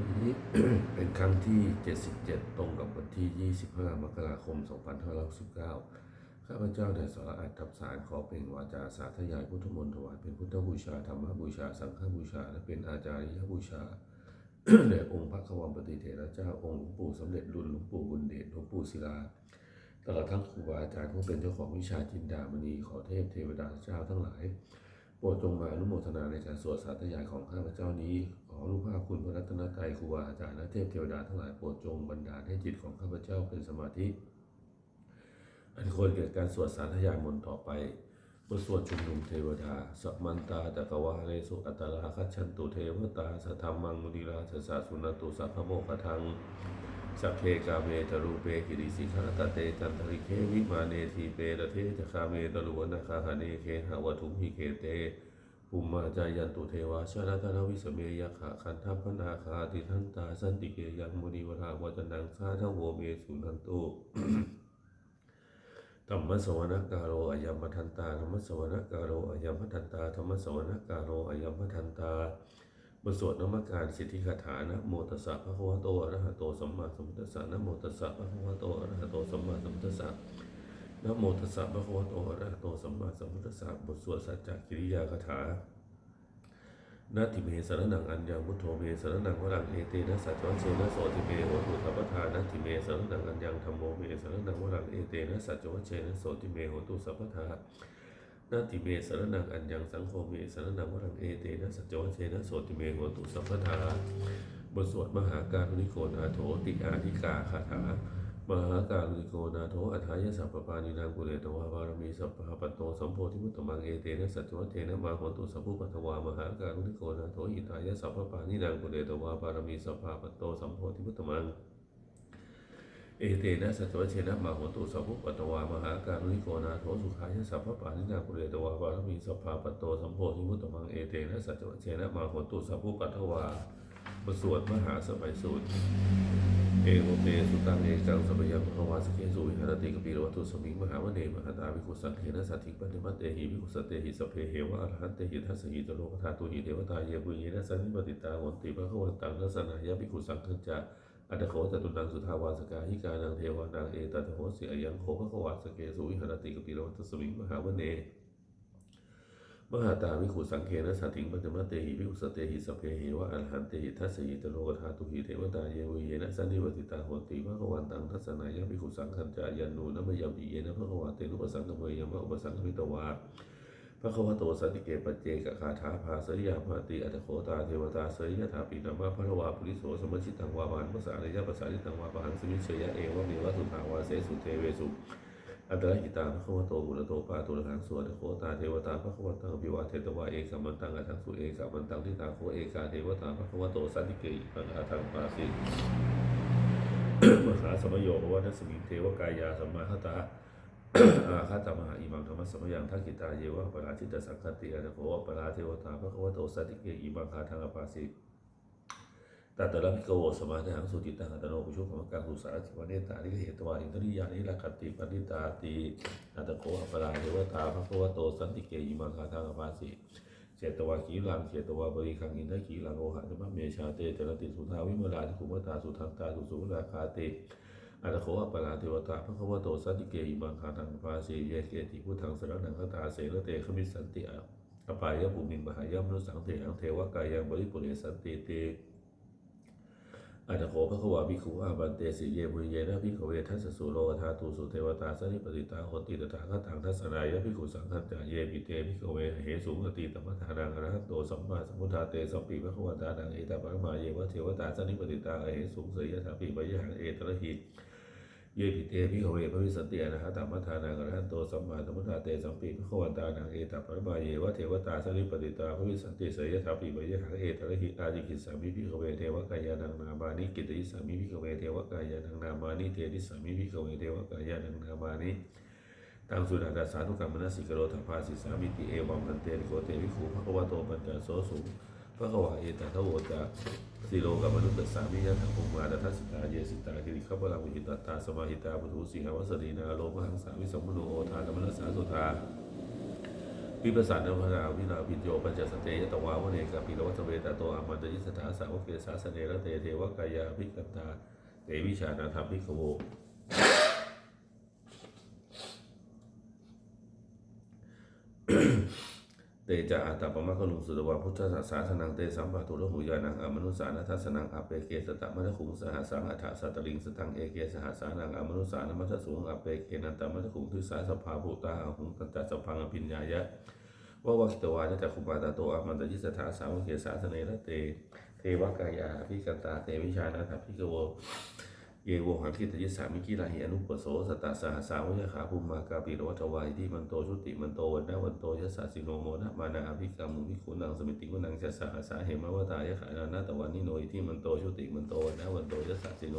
นี้เป็นครั้งที่ 77 ตรงกับวันที่ 25 มกราคม 2569 ข้าพเจ้าในสารอัตทับสารขอเป็นวาจาสาธยายพุทธมนต์ถวายเป็นพุทธบูชาธรรมบูชา สังฆบูชา และเป็นอาจาริยบูชาแด่องค์พระขวัมปฏิเถระเจ้าองค์หลวงปู่สมเด็จรุ่นหลวงปู่บุญเดชหลวงปู่ศิลาตลอดทั้งครูบาอาจารย์ผู้เป็นเจ้าของวิชาจินดามณีขอเทพเทวดาเจ้าทั้งหลายโปรดจงมาอนุโมทนาในการสวดสาธยายของข้าพเจ้านี้ขอรูป ตนตรัยครูบาอาจารย์และเทพเทวดาทั้งหลายโปรดจงบันดาลให้จิตของข้าพเจ้าเป็นสมาธิ อันควรเกิดการสวดสาธยายมนต์ต่อไปบทสวดชุมนุมเทวดาสัมมันตาตะกวาเรสุอัตตาราคัจฉันตุเทวตาสัทธรรมังมุนีราชสาสุนตุสัพพโมกทังสัพเพกาเมตรูเปกิริสิขาตเตจันทริเควิมาเนทีเปรเทจคาเมตรุวนาคาหาเนเคหาวทุมหิเคเต ภูมิมาจายันตุเทวาชาลตนาวิสเมยขะขันทัพนาคาติทันตาสันติเกยังมุนีวราวจนังสาทโวเมสุนันตุธรรมสวนาการโรอายมมทันตาธรรมสวนาการโรอายมมทันตาธรรมสวนาการโรอายมมทันตาบทสวดนมัการสิทธิคาถานะโมตัสสะพระคะวโตอรหะโตสัมมาสัมพุทธัสสะนะโมตัสสะพระคะวโตอรหะโตสัมมาสัมพุทธัสสะ นะโมตัสสะพระคะวะโอระโตสัมมาสัมพุทธัสสะบทสวดสัจจกิริยาคาถานาทิเมสรนังอัญญังพุทโธเมสรนังวรังเอเตนะสัจวัชเชนะโสติเมโหตุสัพพทานาทิเมสรนังอัญญังธรรมโมเมสรนังวรังเอเตนะสัจวัชเชนะโสติเมโหตุสัพพทานาทิเมสรนังอัญญังสังโฆเมสรนังวรังเอเตนะสัจวัชเชนะโสติเมโหตุสัพพทาบทสวดมหาการุณิโกนาโถติอาธิกาคาถา มหาการุณิโกนาโถอัฏฐายสัพพปานินางกุเลตวาบารมีสัพพะปัตโตสัมโพธิมุตตมังเอเตนะสัจวัชเชนะมาโหตุสัพพุปัตวามหาการุณิโกนาโถอิทายสัพพปานินางกุเลตวาบารมีสัพพะปัตโตสัมโพธิมุตตมังเอเตนะสัจวัชเชนะมาโหตุสัพพุปัตวามหาการุณิโกนาโถสุขายสัพพปานินากุเรตวาบารมีสัพพะปัตโตสัมโพธิมุตตมังเอเตนะสัจวัชเชนะมาโหตุสัพพุปัตตวา บทสวดมหาสมัยสูตร เอโมเตสุตังเอกังสัพยังภวาสเกสุวิหารติกปีรวัตุสมิงมหาวเนมหาตาวิกุสังเขนะสัตถิปันติมัตเตหิวิกุสเตหิสเพเหวะอรหันเตหิทัสสหิตโลกธาตุหิเทวตาเยปุเยนะสันนิปติตาโหนติภควตังนัสนายะภิกขุสังฆจจะอัตโขจตุนังสุทาวาสกาหิกานังเทวานังเอตัตโหสียยังโคภควาสเกสุวิหารติกปิโรตัสมิงมหาวเนม หาตาวิขุสังเคนะสัตถิงปัจมเตหิวิขุสเตหิสเพหิวะอรหันเตหิทัสสหิตโลกธาตุหิเทวตาเยวิเยนะสันนิวติตาโหติภะวันตังทัสนายะวิขุสังขันจายันนูนะมยมปิเยนะภะควาเตนุปสังกเมยมะอุปสังกมิตวาภะควะโตสันติเกปัจเจกคาถาภาสริยาภาติอัตโขตาเทวตาเสริยถาปินามะภะวาปุริโสสมชิตังวาปานภาษาริยะภาษาริตังวาปานสมิเชยะเอวะเมวะสุทาวาเสสุเทเวสุ อัตตะหิตาภควโตบุรโตปาตุระหังสวดโคตาเทวตาภควตังอภิวาเทตวาเอกมันตังอัทังสุเอกัมมันตังทิตาโคเอกาเทวตาภควโตสันติเกอิปังอาทังปาสิมหาสมโยภวนัสมิงเทวกายาสัมมาหตาอาคาตมหาอิมังธรรมสมยังทักกิตาเยวะปราชิตสังคติอนะโคปราเทวตาภควโตสันติเกอิมังคาทังอปาสิ ตัตตะพิกโวสมาธิหังสุจิตังอัตโนปุชุขมกังสุสารสิวเนตานิเหตวาอินทริยานิรักติปณิตาติอัตโกอัปราเทวตาพระโควโตสันติเกยิมังคาทังอปาสิเจตวาขีลังเจตวาบริคังอินทขีลังโอหะธรรมเมชาเตจรติสุทาวิมลาทิคุมตาสุทังตาสุสุราคาเตอัตโกอัปราเทวตาพระโควโตสันติเกยิมังคาทังอปาสิเยเกติพุทธังสรนังคตาเสรเตขมิสันติอปายะภูมิมหายะมนุสังเถหังเทวกายังบริปุเรสันติเต อัตโขภควาภิกขุอาบันเตสิเยมุเยนะภิกขเวทัสสุโลกธาตุสุเทวตาสันิปติตาโหติตถาคตังทัสนายะภิกขุสังฆัจจาเยปิเตภิกขเวเหสุงอติตมัทานังอรหัตโตสัมมาสัมพุทธาเตสัมปีภควตานังเอตปะมาเยวะเทวตาสันิปติตาเหสุงเสยยะถาปิปยหังเอตระหิ ยปิเตภิกขเวภวิสันติอรหัตตมะทานังอรหัตโตสัมมาสัมพุทธาเตสัมปีภควตานังเอตัปะมาเยวะเทวตาสันนิปติตาภวิสันติเสยถาปิปยหังเอตระหิอาดิกิสามิภิกขเวเทวกายานังนามานิกิตติสามิภิกขเวเทวกายานังนามานิเทติสามิภิกขเวเทวกายานังนามานิตังสุนันตสาธุกรรมนสิกโรธภาสิสามิติเอวังพันเตโกเตวิคูภควโตปัญจโสสุ ภควาเอตทโวจาสิโลกมนุตตสามิยะทังภุมาดทัสสิตาเยสิตาคิริขปะลังวิหิตตาสมาหิตาปุถุสีหาวสรีนาโลมหังสามิสมมโนโอทานมนัสสาสุธาปวิปัสสนาภราวินาปิโยปัญจสเตยตวาวเนกาปิรวัตเวตโตอามันตยิสถาสาวกเกสาสเนระเตเทวกายาภิกันตาเตวิชานาธรรมภิกขโว เตจะอาตาปมะกลุงสุตวาพุทธศาสาสนังเตสัมปะตุระหุยานังอมนุสานัทัสนังอเปเกสตะมะทะขุงสหสังอัฏฐสัตลิงสตังเอเกสหสานังอมนุสานมัทสุงอเปเกนันตมะทะขุงทุสาสภาภูตาอาหุงตันตสพังอภิญญายะวะวัคตวานะจักขุมาตาโตอมันตยิสถาสาวเกสาสเนระเต เทวกายาภิกันตาเตวิชานาถภิกขโว เยวหังคิตยิสามิกิลาหิอนุปโสสตตาสหสาวยขาภูมิมากาปิรวัตวายที่มันโตชุติมันโตวันนาวันโตยสสาสิโนโมนะมานาอภิกรรมุวิคุนังสมิติกุนังจะสหสาเหมวตายขายานาตวันนิโนอิที่มันโตชุติมันโตวันนาวันโตยสสาสิโน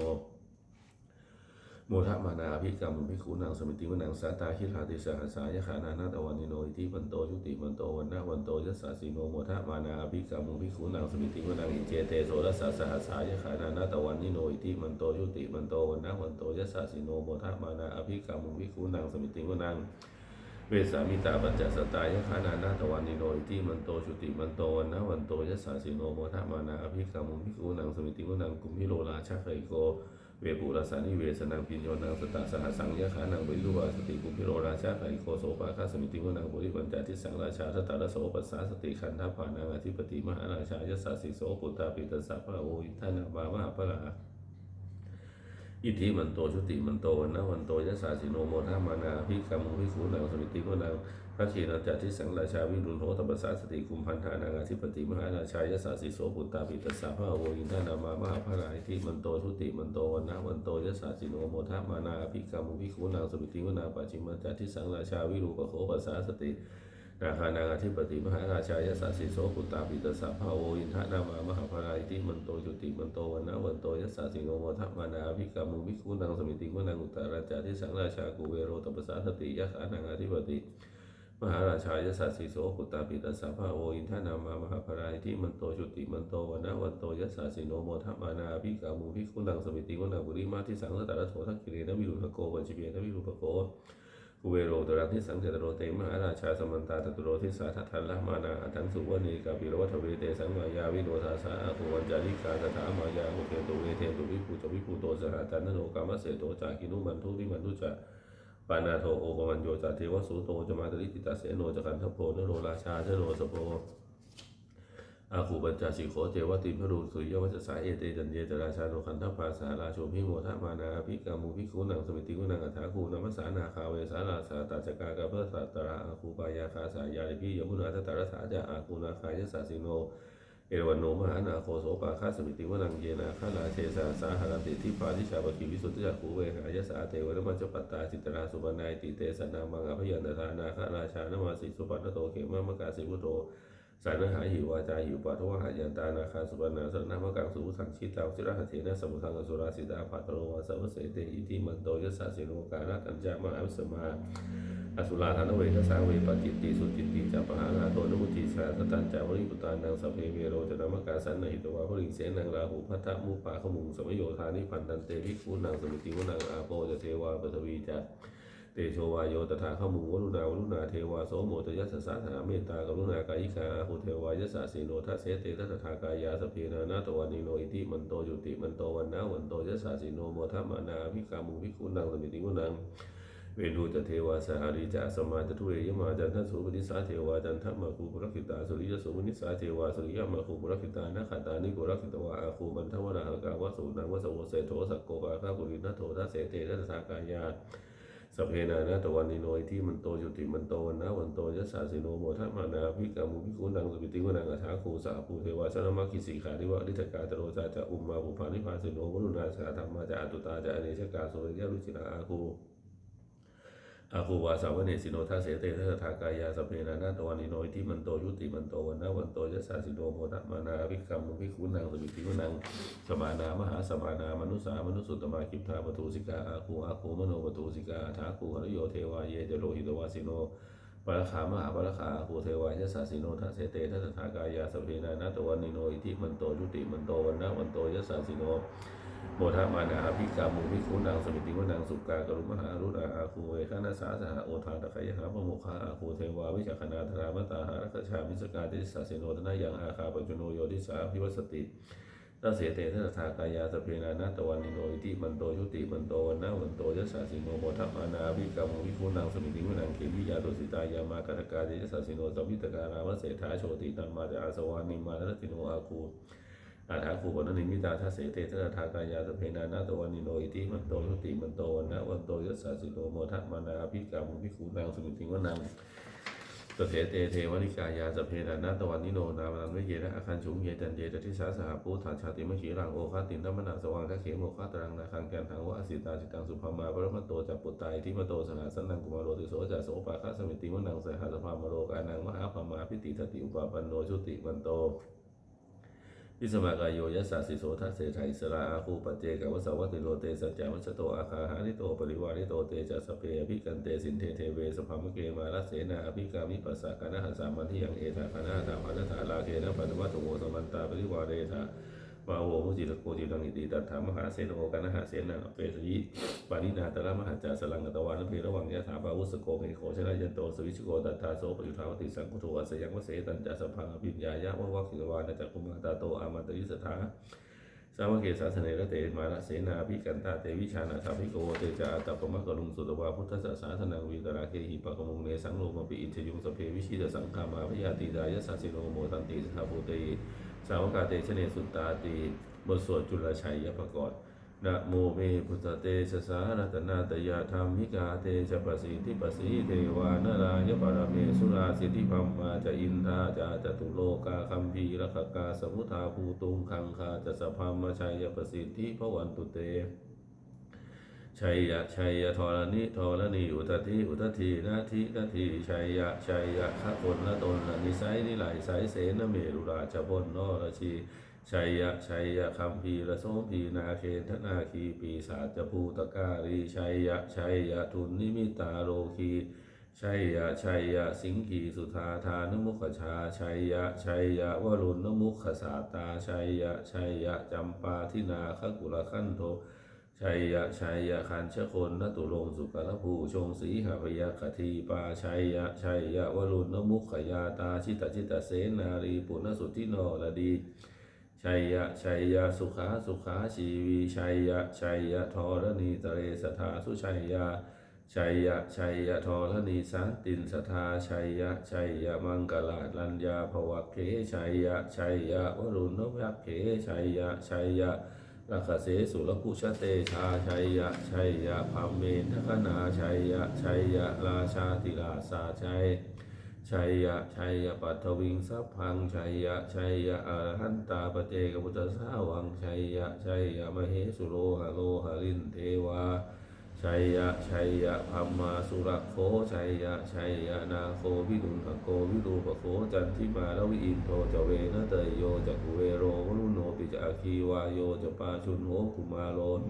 โมทะมานาอภิกรรมุวิคุนังสมิติกุนังสาตาคิราติสหสายขานานาตวันนิโนอิที่มันโตชุติมันโตวันนาวันโตยัสสาสิโนโมทะมานาอภิกรรมุวิคุนังสมิติกุนังอิเจเตโสรสสสหสายขานานาตวันนิโนอิที่มันโตชุติมันโตวันนาวันโตยัสสาสิโนโมทะมานาอภิกรรมุวิคุนังสมิติกุนังเวสามิตาปัญจสตายะขานานาตวันนิโนอิติมันโตชุติมันโตวันนะวันโตยสสาสิโนโมทะมานาอภิกรรมุภิกขุนังสมิติกุนังกุมพิโลราชาไคโก เวปุรสานิเวสนังปิญโยนังสตตาสหสังยะขานังวิรุวาสติกุมพิโรราชาไคโคโสปาคาสมิติวนังบุริปัญจทิสังราชาทตตาละโสปัสสาสติขันธปานังอธิปติมหาราชายสสาสิโสปุตตาปิตสสะพระโออิทานามามหาปะรา อิทธิมันโตชุติมันโตนะวันโตยสสาสิโนโมทามานาภิกรรมุภิกขุนังสมิติโกนังพระเขนาจัตทิสังราชาวิรุณโหตปัสสาสติคุมพันธานังอธิปติมหาราชายสสาสิโสปุตตาปิตสสะพระโออินทนามามหาภราอิทธิมันโตชุติมันโตวันนะวันโตยสสาสิโนโมทามานาภิกรรมุภิกขุนังสมิติโกนังปัจฉิมจัตทิสังราชาวิรุปโขปัสสาสติ นาคานาอธิปติมหาราชายสสสิโสปุตตาปิตสสะภาโวอินทนามามหาภาราอิติมันโตจุติมันโตวันนะวันโตยสสสิโนโมทัพมานาภิกามุภิกุนังสมิติวนังอุตตราจาทิสังราชากุเวโรตปสสาสติยะขานังอธิปติมหาราชายสสสิโสปุตตาปิตสสะภาโวอินทนามามหาภาราอิติมันโตจุติมันโตวันนะวันโตยสสสิโนโมทัพมานาภิกามุภิกุนังสมิติวนังบุริมาทิสังสตตระโถทักขิเรนวิรุณโกวัชิเปียนวิรุปโก กุเวโรตรังทิสังเจตโรเตมหาราชาสมันตาตตุโรทิสาทัทันละมานาอัตังสุวณีกาปิโรวัฏเวเตสังมายาวิโนทาสาอาภูวันจาริกาตถามายาโอเกตุเวเทตุวิภูจวิภูโตสหจันนโนกามเสโตจากินุมันทุวิมันทุจะปานาโทโอปมันโยจาเทวสุโตจมาตริติตาเสโนจักันทโพนโรราชาเทโรสโพ อาคูปัญจสิโขเทวติพรูสุริยวัจสาเอเตจันเยจราชาโนคันทภาสาราโชพิโมทมานาภิกามุภิกขุนังสมิติกุนังอัฏฐาคูนัมสานาคาเวสาราสาตาจกากาเพสัตตระอาคูปายาคาสายาลิพิยมุนาทตระสาจาอาคูนาคายสาสิโนเอวันโนมหานาโคโสปาคาสมิติวนังเยนาคาลาเชสาสาหารติทิพาทิชาปคิวิสุทธิจักขุเวหายสาเทวรมัจจปัตตาจิตราสุปนายติเตสนามังอภยันตานาคาราชานมาสิสุปันโตเขมามกาสิพุโต สารหาหิวาจาหิวปัทวหายันตานาคาสุปนาสนามกังสุสังชิตาวิรหเถนะสมุทังสุราสิตาภัตโรวาสวเสเตอิติมันโตยสสาสิโนกาลกัญจามาวิสมาอสุราธานเวกสาเวปจิตติสุจิตติจาปหานาโตนุติสาสตันจาวริปุตานังสพเพเวโรจนามกาสันนหิตวาภริงเสนังราหูพัทธมุปาขมุงสมโยธานิพันตันเตภิกขุนังสมิติวนังอาโปจะเทวาปทวีจา เตโชวายโยตถาขมุงวรุณาวรุณาเทวาโสโมตยัสสะธาเมตตากรุณากายิกาหุเทวายสสะสีโนทัสเสเตทัสถากายาสเพนานาตวันิโนอิติมันโตจุติมันโตวันนาวันโตยัสสะสีโนโมทัมานาภิกามุภิกขุนังสมิติกุนังเวนุจเทวาสหาริจาสมาจตุเรยมาจันทสุปนิสาเทวาจันทมาคูปรคิตาสุริยสุปนิสาเทวาสุริยมาคูปรคิตานาคตานิโกรคิตวาอาคูมันทวนาหกาวสุนังวสวเสโทสักโกกาคาปุรินทโททัสเสเตทัสถากายา สเพนานะตะวันนิโนยที่มันโตจุติมันโตวันนะวันโตยะสาสิโนโมทัมานาพิกามุพิคุนังสุปิติวนังอัฏฐาคูสาภูเทวาชนะมัคคิสิขาริวะนิจกาตโรจาจะอุมมาบุพานิพาสิโนวรุณาสาธรรมาจะอตุตาจะอเนชกาโสริยรุจินาอาคู อาคูวาสาวเนสิโนทัสเสเตทัสถากายาสพเพนานาตวันิโนที่มันโตยุติมันโตวันนะวันโตยัสาสิโนโมทัมานาภิกามุภิกุนังสุปิติวนังสมานามหาสมานามนุสามนุสุตตมาคิปทาปตูสิกาอาคูอาคูมโนปตูสิกาทาคูหริโยเทวาเยเจโลหิตวาสิโนปรคามหาปรคาอาคูเทวายสสาสิโนทัสเสเตทัสสถากายาสพเพนานาตวันิโนอิทิมันโตยุติมันโตวันนะวันโตยัสสาสิโน โมทมานาอภิกามุวิคุนางสมิติวนางสุกากรุมหารุณาอาคูเวคณาสาสหโอทาตะไคยหาปโมคาอาคูเทวาวิชาคณาธรามตาหารัชามิสกาติสาเสโนทนายังอาคาปัจจุโนโยติสาพิวัสติตัสเสเตทัสสากายาสเพนานาตวันนิโนอิติมันโตยุติมันโตวันนาวันโตยัสสะสิโนโมทัพมานาวิกรรมวิคุนังสมิติวนังเขมิยาตุสิตายามากัตกาเจยัสสสิโนสัมพิตการามเสถาโชติตัมมาจาอาสวานิมาทัสสิโนอาคู อาถาคูปนนิมิตาทัสเสเตทัสสากายาสเพนานาตวันนิโนอิติมันโตยุติมันโตวนนาวันโตยัสสะสิโนโมทัมานาวิกรรมวิคุนังสมิติวินังสเสเตเทวนิกายาสเพนานาตวันนิโนนามันวิเยนะอาคันฉุงเยจันเยจติสาสหปูฐานชาติมขีรังโอคาตินทัมมนาสว่างทัเขโมคาตรังนาคังแกนทังวะอสิตาจิตังสุภามาประมตโตจัปปุตตาอิทิมโตสนาสันนังกุมารโรติโสจัสโสปาคะสมิติวนังสหัสภามโรกานังมหาภามาพิติทติอุปาปันโนชุติมันโต พิสมากายโยยัสสะสิโสทัสเสไทสราอาคูปเจกวสวัติโรเตสัจจาวัชโตอาคาหาริโตปริวาริโตเตจัสสพเพอภิกันเตสินเทเทเวสภามเกมาลเสนาอภิกามิปัสสะกนะหัสสามันที่ยังเอธาคณะธาปานะธาลาเคนะปัตวัตโวสมันตาปริวาเรธา มาโวมุจิตโกจิตังอิติตัตถามหาเสนโอกนหาเสนาเปสยิปานินาตระมหาจาสลังกตวานเพระวังยะถาปาวุสโกเมโคชนะยันโตสวิชโกตัตถาโสปยุทธาวติสังคุโทอัสยังวเสตันจัสพังอภิญญายะวะวัคคิวานะจักคุมาตาโตอามันตยิสถาสาวกเกศาสเนระเตมาละเสนาภิกันตาเตวิชานาถาภิโกเตจาอัตปมะกรุงสุตวาพุทธศาสนาสนังวิตราเคหิปะกมุงเนสังโลมปิอินทยุงสเพวิชิตสังฆามาพยาติดายสัสสิโนโมตันติสหภูเต สาวกาเตชเนสุตตาตีบทสวดจุลชัยยปกรณ์นะโมเมพุทธเตชะสารัตนาตยาธรรมิกาเตชะปสีทิปสีเทวานารายปรเมสุราสิทธิพัมมาจะอินทาจาจตุโลกาคัมภีรคกาสมุทาภูตุงคังคาจะสพามาชัยปสิทธิพวันตุเต ชัยยะชัยยะทรณิทรณีอุตติอุตทีนาทินาทีชัยยะชัยยะขะคนละตนละนิสัยนิไหลสายเสนเมรุราชบนนรชีชัยยะชัยยะคัมภีระโสมพีนาเคนทนาคีปีศาจภูตการีชัยยะชัยยะทุนนิมิตาโลคีชัยยะชัยยะสิงคีสุธาทานมุขชาชัยยะชัยยะวรุณนมุขสาตาชัยยะชัยยะจำปาทินาคกุลขันโท ชัยยะชัยยะขันชะคนนตุลงสุกรภูชงสีหพยคทีปาชัยยะชัยยะวรุณนมุขยาตาชิตจิตเสนารีปุณสุทธิโนระดีชัยยะชัยยะสุขาสุขาชีวีชัยยะชัยยะทรณีตเรสทาสุชัยยะชัยยะชัยยะทรณีสันตินสทาชัยยะชัยยะมังกลาลัญญาภวเคชัยยะชัยยะวรุณนภักเขชัยยะชัยยะ ลักขเสสุรคุชเตชาชัยยะชัยยะพามเมนทคนาชัยยะชัยยะราชาติราสาชัยชัยยะชัยยะปัทวิงสัพพังชัยยะชัยยะอรหันตาปเจกพุทธสาวังชัยยะชัยยะมเหสุโรหะโลหะลินเทวา ชัยยะชัยยะพัมมาสุระโคชัยยะชัยยะนาโควิดุลโกวิรูปโคจันทิมาลวิอินโทจเวนะเตยโยจักุเวโรวรุโนปิจาคีวาโยจปาชุนโหกุมาโลน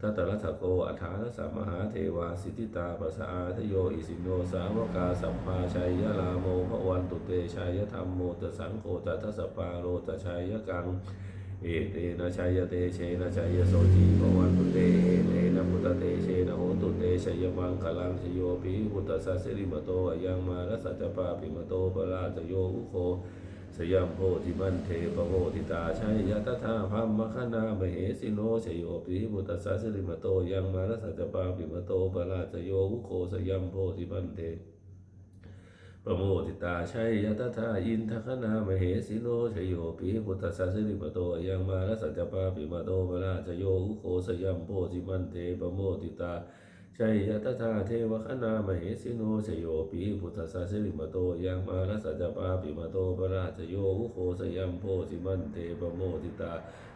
ทัตตรัตถโกอัฏฐานสัมมหาเทวาสิทธิตาปัสสะอาทโยอิสิโนสาวกาสัมภาชัยยะลาโมภวันตุเตชัยยธรรมโมตสังโฆจัตสปาโลตชัยยะกัง เอเตนะชัยเตเชนะชัยโสจีภวันตุเตเอเตนะพุทธเตเชนะโหตุเตชัยมังคลังชโยปิพุทธสัสสิริมโตอะยังมารัสสัจปาปิมโตปราชโยอุโคสยัมโพธิมันเทปโมทิตาชัยยะตถาพัมมคณามเหสิโนชโยปิพุทธสัสสิริมโตยังมารัสสัจปาปิมโตปราชโยอุโคสยัมโพธิมันเท ประโมทิตาชัยยะตถาอินทคณามเหสิโนชโยปิพุทธสัสสิริมโตยังมาลสัจจปาปิมาโตปราชโยอุโคสยัมโพธิมันเตประโมทิตาชัยยะตถาเทวคณามเหสิโนชโยปิพุทธสัสสิริมโตยังมาลสัจจปาปิมาโตปราชโยอุโคสยัมโพธิมันเตประโมทิตา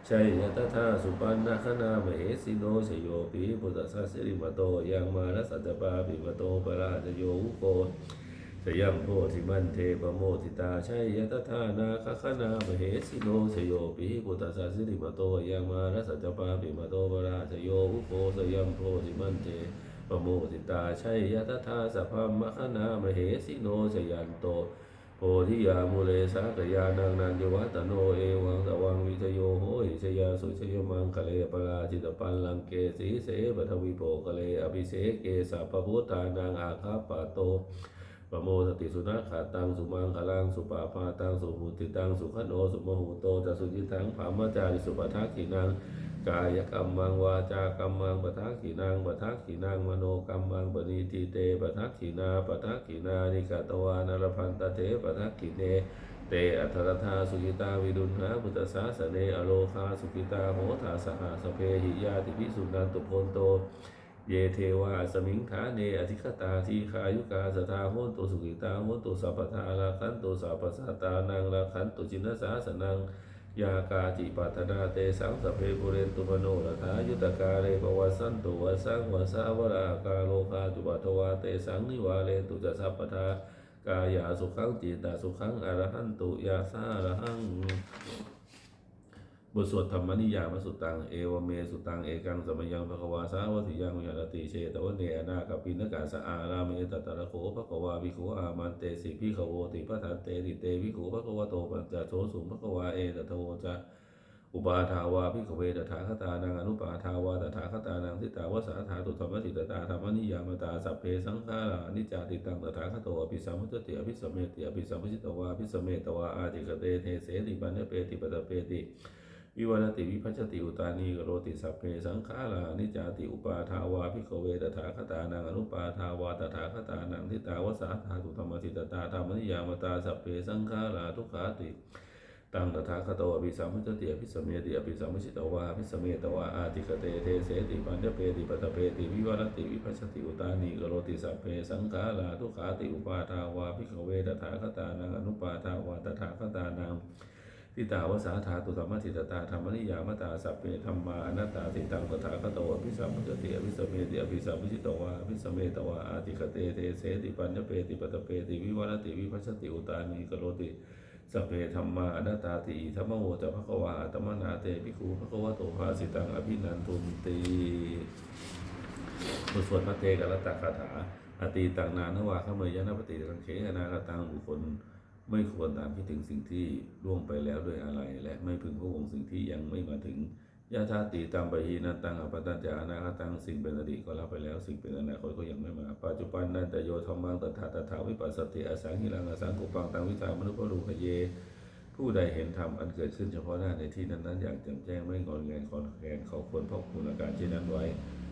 ชัยยะตถาสุปันนคณามเหสิโนชโยปิพุทธสัสสิริมโตยังมาลสัจจปาปิมาโตปราชโยอุโค สยัมโพธิมันเทปโมทิตาชัยยตถานาคคณามเหสิโนชโยปิปุตตสสะสิริมโตยังมารัสจปาปิมโตปราชโยอุโคสยัมโพธิมันเทปโมทิตาชัยยตถาสัพพมคณามเหสิโนชยันโตโพธิยามุเลสากยานังนันยวัตโนเอวังตวังวิชโยโหหิชยาสุชยมังคะเลปราจิตปันลังเกสีเสปทวิโปคะเลอภิเสเกสัพพุตานังอาคาปะโต ปโมสติสุนัขขาตังสุมังคลังสุปาปาตังสุมุติตังสุขโนสุมหูโตจะสุจิตังภามจาริสุปทักขินังกายกรรมังวาจากรรมังปทักขินังปทักขินังมโนกรรมังปณิทิเตปทักขินาปทักขินานิกาตวานรพันตเตปทักขิเนเตอัทรธาสุกิตาวิดุณหาพุทธสาสเนอโลคาสุกิตาโหทาสหาสเพหิยาติพิสุนันตุโพนโต เยเทวาสมิงขาเนอธิคตาทีคายุกาสทาโหนตุสุกิตาโหนตุสัพพทาราคันตุสัพพสัตตานังราคันตุจินสาสนังยากาจิปัตนาเตสังสพเพปุเรนตุมโนรถายุตกาเรปวัสสันตุวสังวสาวรากาโลคาจุปัทวาเตสังนิวาเลตุจะสัพพทากายาสุขังจิตาสุขังอรหันตุยาสาอรหัง บทสวดธรรมนิยามสุตัง เอวเมสุตัง เอกังสมยังภควาสาวัติยังวิหารติเชตวันเนอนาคปินกาสะอาราเมตตะระโขภควาวิโขอามันเตสิพิขโวติปะทันเตติเตวิโขภควโตปัญจโสสุภควาเอตโทจะอุปาทาวาพิขเวตถาคตานังอนุปาทาวาตถาคตานังทิตาวสาธาตุธรรมติตตาธรรมนิยามตาสัพเพสังขารานิจาติตังตถาคตอภิสัมพุทติอภิสัมเมติอภิสัมพุชิตวาอภิสัมเมตวาอาติกเตเทเสติปัญญเปติปตเปติ วิวัติวิพัชติอุตานีกโรติสัพเพสังขารานิจจาติอุปาทาวาพิกเวตถาคตานังอนุปาทาวาตถาคตานังทิตาวสาธาตุธรรมทิตตาธรรมนิยามตาสัพเพสังขาราทุกขาติตังตถาคตอภิสัมพุทธติอภิสเมติอภิสัมพุชิตวาอภิสมเมตวาอาติกเตเทเสติปัญญเปติปัตเปติวิวัติวิพัชชติอุตานีกโรติสัพเพสังขาราทุกขาติอุปาทาวาพิกเวตถาคตานังอนุปาทาวาตถาคตานัง ทิตาวสาธาตุธรรมทิตตาธรรมนิยามตาสัพเพธรรมาอนัตตาติตังตถาคตอภิสัมพุทติอภิสัมเมติอภิสัมพุชิตวาอภิสัมเมตวาอาติคเตเทเสติปัญญเปติปตเปติวิวัติวิพัชติอุตานีกโรติสัพเพธรรมาอนัตตาติธรรมโมจะภควาอัตมนาเตภิกขุภควโตภาสิตังอภินันทุนติบทสวดพระเทกัลตคาถาอตีตังนานวาขเมยยนปฏิตังเขอนาคตังบุคคล ไม่ควรตามคิดถึงสิ่งที่ล่วงไปแล้วด้วยอะไร และไม่พึงพะวงสิ่งที่ยังไม่มาถึงยาธาติตามไปหีนันตังอปตัญจานาคตังสิ่งเป็นอดีตก็รับไปแล้ว สิ่งเป็นอนาคตก็ยังไม่มา ปัจจุบันนันตโยธรรมังตถาตถาวิปัสสติอสังหิรังอสังกุปังตังวิชามนุปรูปเย ผู้ใดเห็นธรรมอันเกิดขึ้นเฉพาะหน้าในที่นั้นๆอย่างแจ่มแจ้งไม่งอนแงนคอนแคนเขาควรพกคุณอาการเช่นนั้นไว้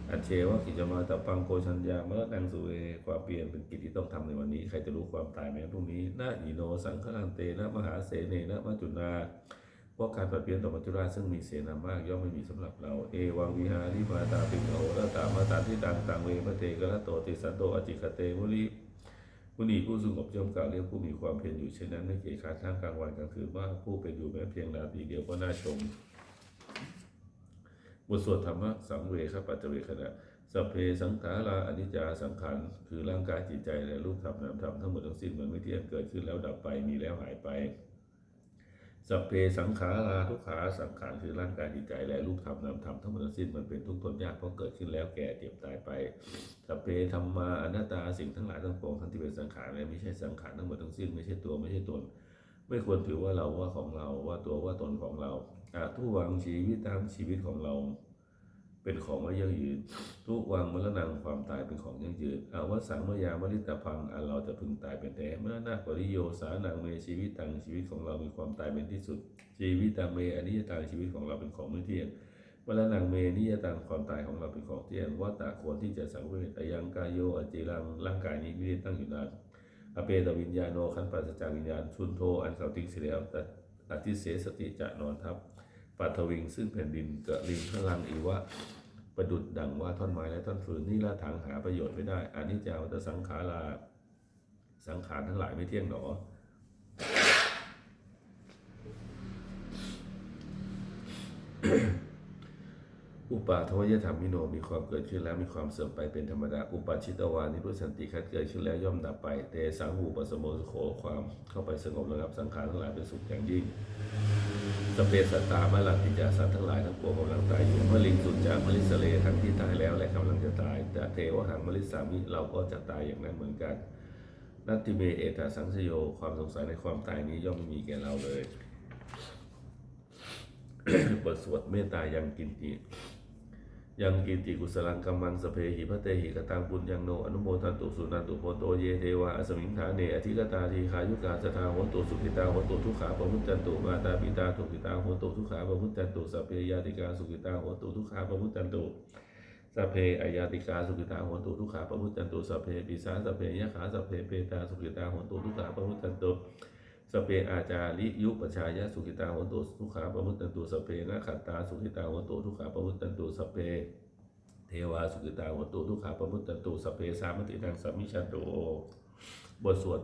อัจเชวะกิจมาตะปังโกชัญญาเมะนังสุเวความเปลี่ยนเป็นกิจที่ต้องทำในวันนี้ ใครจะรู้ความตายแม้พรุ่งนี้นาอีโนสังฆังเตนะมหาเสเนนะมจจุนาเพราะการปรับเปลี่ยนต่อมัจจุราชซึ่งมีเสนามากย่อมไม่มีสำหรับเรา เอวังวิหาริมาตาปิงโหรตามาตาที่ดังต่างเวมเตกะละโตติสันโตอจิคเตมุลิมุนีผู้สงบย่อมกล่าวเรียกผู้มีความเพียรอยู่เช่นนั้นไม่เกียจขาดทั้งกลางวันกลางคืนว่าผู้เป็นอยู่แม้เพียงนาทีเดียวก็น่าชม บทสวดธรรมะสังเวชปัจจเวคณะสเพสังขาราอนิจจาสังขารคือร่างกายจิตใจและรูปธรรมนามธรรมทั้งหมดทั้งสิ้นมันไม่เที่ยงเกิดขึ้นแล้วดับไปมีแล้วหายไปสเพสังขาราทุกขาสังขารคือร่างกายจิตใจและรูปธรรมนามธรรมทั้งหมดทั้งสิ้นมันเป็นทุกข์ทนยากเพราะเกิดขึ้นแล้วแก่เจ็บตายไปสเพธรรมาอนัตตาสิ่งทั้งหลายทั้งปวงทั้งที่เป็นสังขารและไม่ใช่สังขารทั้งหมดทั้งสิ้นไม่ใช่ตัวไม่ใช่ตน ไม่ควรถือว่าเราว่าของเราว่าตัวว่าตนของเราทุกวังชีวิตตามชีวิตของเรา เป็นของไม่ยั่งยืน ทุกวังมรณะความตายเป็นของยั่งยืนอาวสังมยามริตพังอันเราจะพึงตายเป็นแท้เมื่อนาปริโยสานังเมชีวิตตังชีวิตของเรามีความตายเป็นที่สุด ชีวิตตังเมอนิจตังชีวิตของเราเป็นของไม่เที่ยงมรณะเมนิยตังความตายของเราเป็นของเที่ยงวัตตะควรที่จะสังเวชอายังกายโยอจิรังร่างกายนี้ไม่ได้ตั้งอยู่นาน อเปตวิญญาโนขันปัสจากวิญญาณชุนโทอันเขาทิ้งเสียแล้วแต่อธิเสสติจะนอนทับปัทวิงซึ่งแผ่นดินกะลิงพลังอีวะประดุดดังว่าท่อนไม้และท่อนฟืนนี่ละถังหาประโยชน์ไม่ได้อานิจจาแต่สังขาราสังขารทั้งหลายไม่เที่ยงหนอ อุปาทวยธรรมมิโนมีความเกิดขึ้นแล้วมีความเสื่อมไปเป็นธรรมดา อุปาชิตวานิพุสันติคัดเกิดขึ้นแล้วย่อมดับไป เตสังหูปสมโมสโขความเข้าไปสงบระงับสังขารทั้งหลายเป็นสุขอย่างยิ่งสเปสตามะลันติจาสัตว์ทั้งหลายทั้งปวงกำลังตายอยู่เมื่อลิงสุดจากมลิสเลทั้งที่ตายแล้วและกำลังจะตาย แต่เทวหังมลิสามิเราก็จะตายอย่างนั้นเหมือนกันนัตติเมเอตสังสโยความสงสัยในความตายนี้ย่อมไม่มีแก่เราเลยบทสวดเมตตายังกินติ ยังกินติกุสลังกัมมังสเพหิพระเตหิกตังปุญญังโนอนุโมทันตุสุนันตุโพโตเยเทวาอสมิงฐาเนอธิกตาทีขายุกาสทาโหตุสุขิตาโหตุทุกขาปมุจันตุมาตาปิตาทุกิตาโหตุทุกขาปมุจันตุสเพยาติกาสุขิตาโหนตุทุกขาปมุจจันตุสเพอายาติกาสุขิตาโหตุทุกขาปมุจันตุสเพปิสาสเพยะขาสเพเปตาสุขิตาโหตุทุกขาปมุจันตุ สเปอาจาริยุปชายะสุขิตาหนตุทุขาปมุตตันตุสเปนะขัตตาสุขิตาหนตุทุขาปมุตตันตุสเป เทวาสุขิตาหนตุทุขาปมุตตันตุสเปสามตินังสัมมิชันโตบทสวด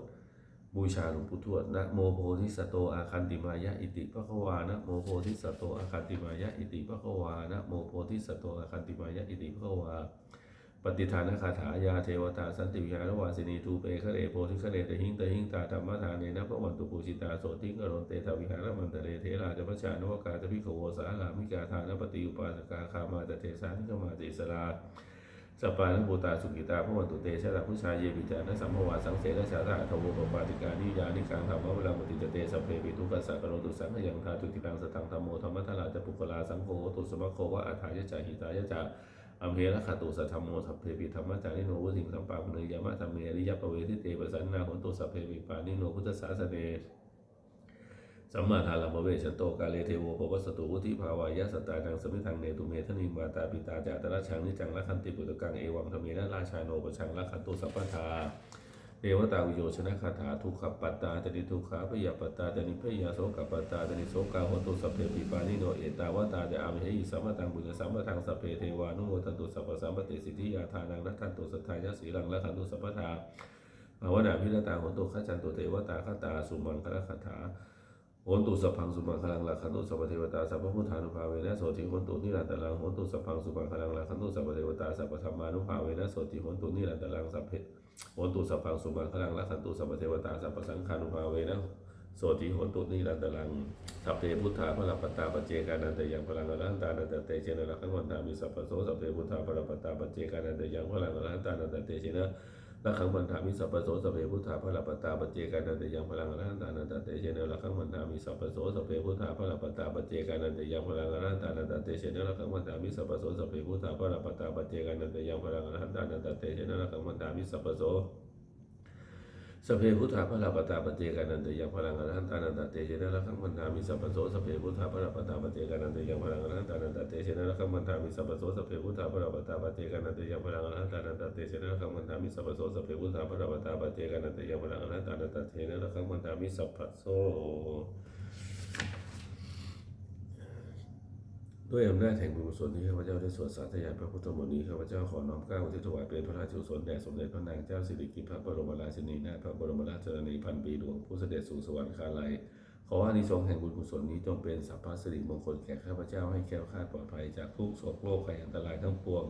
บูชาหลวงปู่ทวดนะโมโพธิสโตอาคันติมายะอิติปะคะวานะโมโพธิสโตอาคันติมายะอิติปะคะวานะโมโพธิสโตอาคันติมายะอิติปะคะวา ปฏิฐานคาถายาเทวตาสันติวิหารวาสินีทูเปคเรโพธิคเรตหิงตหิงตาธรรมทานเนนะพระวันตุปูชิตาโสติงกรณเตทวิหารมันตะเรเทราจะพระชานวกาจะพิขโวสาลามิกาทานปฏิอุปาสกาคามาจเทสานิกมาติสลาสปานภูตาสุกิตาพระวันตุเตชะระพุชาเยปิจานะสัมภวาสังเสนชาตาทวปปาติกานิยานิกังธรรมวรามติจเตสัพเพปิทุกัสสะกโรตุสังขยังทาตุติตังสตังธรรมโมธรรมทลาจะปุกลาสังโฆตุสมะโควะอัฏฐายะจาหิตายะจา อเมเพระคตุสัทธมโมสัพเพปิธรรมจาริโนวุสิงสัมปาปุเนยามะธรรมเมริยปเวทิเตปสันนาขนตุสัพเพปิปานิโนพุทธศาสเนสัมมาทาลามเวชันโตกาเลเทโวปวัสตุวุธิภาวายะสตาจังสมิทังเนตุเมทนิมาตาปิตาจาตระชังนิจังละคันติปุตตกังเอวังธเมนะราชาโนปชังละคันตุสัพพทา เดวตาวิโยชนะคาถาทุกขปัตตาตนิทุกขาพยาปัตตาตนิพยาโสกปัตตาตนิโสกาโหตุสัพเพปิปานิโนเอตาวตาเดอามเหหิสัมมตังบุญสัมมตังสัพเพเทวานุโมทันตุสัพพสัมปติสิทธิยาทานังนัตทันตุสัทธายะสีลังละคันตุสัพพทาภาวนาพิรตาโหตุขจันตุเทวตาคตาสุมังคละคาถาโหตุสัพพังสุมังคลังละคันตุสัพพเทวตาสัพพุทธานุภาเวนะโสติโหตุนิรันตลังโหตุสัพพังสุมังคลังละคันตุสัพพเทวตาสัพพธรรมานุภาเวนะโสติโหตุนิรันตลังสัพเพ โหนตุสัพพังสุมังคลังรักสันตุสัพพเทวตาสัพพสังฆานุภาเวนะโสติโหนตุนิรันตรังสัพเพพุทธาพระปัตตาปเจกานันตยังพลังอรหันตานันตเตเชนะรักขังวันตามิสัพพโสสัพเพพุทธาพระปัตตาปเจกานันตยังพลังอรหันตานันตเตเชนะ ลักขังวันตามิสัพพโสสัพเพพุทธาพระลัปตาปเจกานันตยังพลังอรหันตานันตเตเชนะรักขังวันตามิสัพพโสสัพเพพุทธาพระลัปตาปเจกานันตยังพลังอรหันตานันตเตเชนะรักขังวันตามิสัพพโสสัพเพพุทธาพระลัปตาปเจกานันตยังพลังอรหันตานันตเตเชนะรักขังวันตามิสัพพโส สเพพุทธาพระลาปตาปเจกันันตยังพลังอรหันตานันตเตเชนะละขังมันธามิสัพพโสสเพพุทธาพระลาปตาปเจกันันตยังพลังอรหันตานันตเตเชนะละขังมันธามิสัพพโสสเพพุทธาพระลาปตาปเจกันันตยังพลังอรหันตานันตเตเชนะละขังมันธามิสัพพโสสเพพุทธาพระลาปตาปเจกันันตยังพลังอรหันตานันตเตเชนะละขังมันธามิสัพพโส ด้วยอำนาจแห่งบุญกุศลที่ข้าพเจ้าได้สวดสาธยายพระพุทธมนต์นี้ข้าพเจ้าขอน้อมเกล้าวที่ถวายเป็นพระราชกุศลแด่สมเด็จพระนางเจ้าสิริกิติ์พระบรมราชินีนาถพระบรมราชชนนีพันปีหลวงผู้เสด็จสู่สวรรคาลัยขออานิสงส์แห่งบุญกุศลนี้จงเป็นสัพพสิริมงคลแก่ข้าพเจ้าให้แคล้วคลาดปลอดภัยจากทุกโศกโรคภัยอันตรายทั้งปวง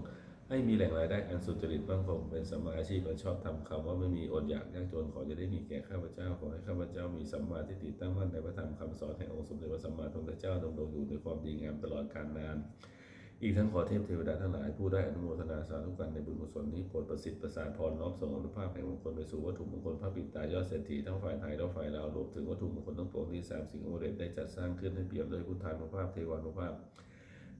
ให้มีแหล่งรายได้อันสุจริตมั่งคงเป็นสมมาอาชีพอันชอบทำคำว่าไม่มีอดอยากยากจนขอจะได้มีแก่ข้าพเจ้าขอให้ข้าพเจ้ามีสัมมาทิฏฐิตั้งมั่นในพระธรรมคำสอนแห่งองค์สมเด็จพระสัมมาสัมพุทธเจ้าดำรงอยู่ในความดีงามตลอดกาลนาน อีกทั้งขอเทพเทวดาทั้งหลายผู้ได้อนุโมทนาสาธุกันในบุญกุศลนี้โปรดประสิทธิ์ประสานพรน้อมส่งอนุภาพแห่งมงคลไปสู่วัตถุมงคลพระปิดตายอดเศรษฐีทั้งฝ่ายไทยและฝ่ายลาวรวมถึงวัตถุมงคลทั้งปวงที่สามสิ่งโอเดชได้จัดสร้างขึ้นให้เปี่ยมด้วยพุทธานุภาพเทวานุภาพ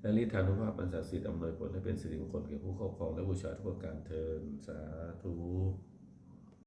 และฤทธานุภาพอันศักดิ์สิทธิ์อำนวยผลให้เป็นสิริมงคลแก่ผู้ครอบครองและบูชาทุกประการเทินสาธุ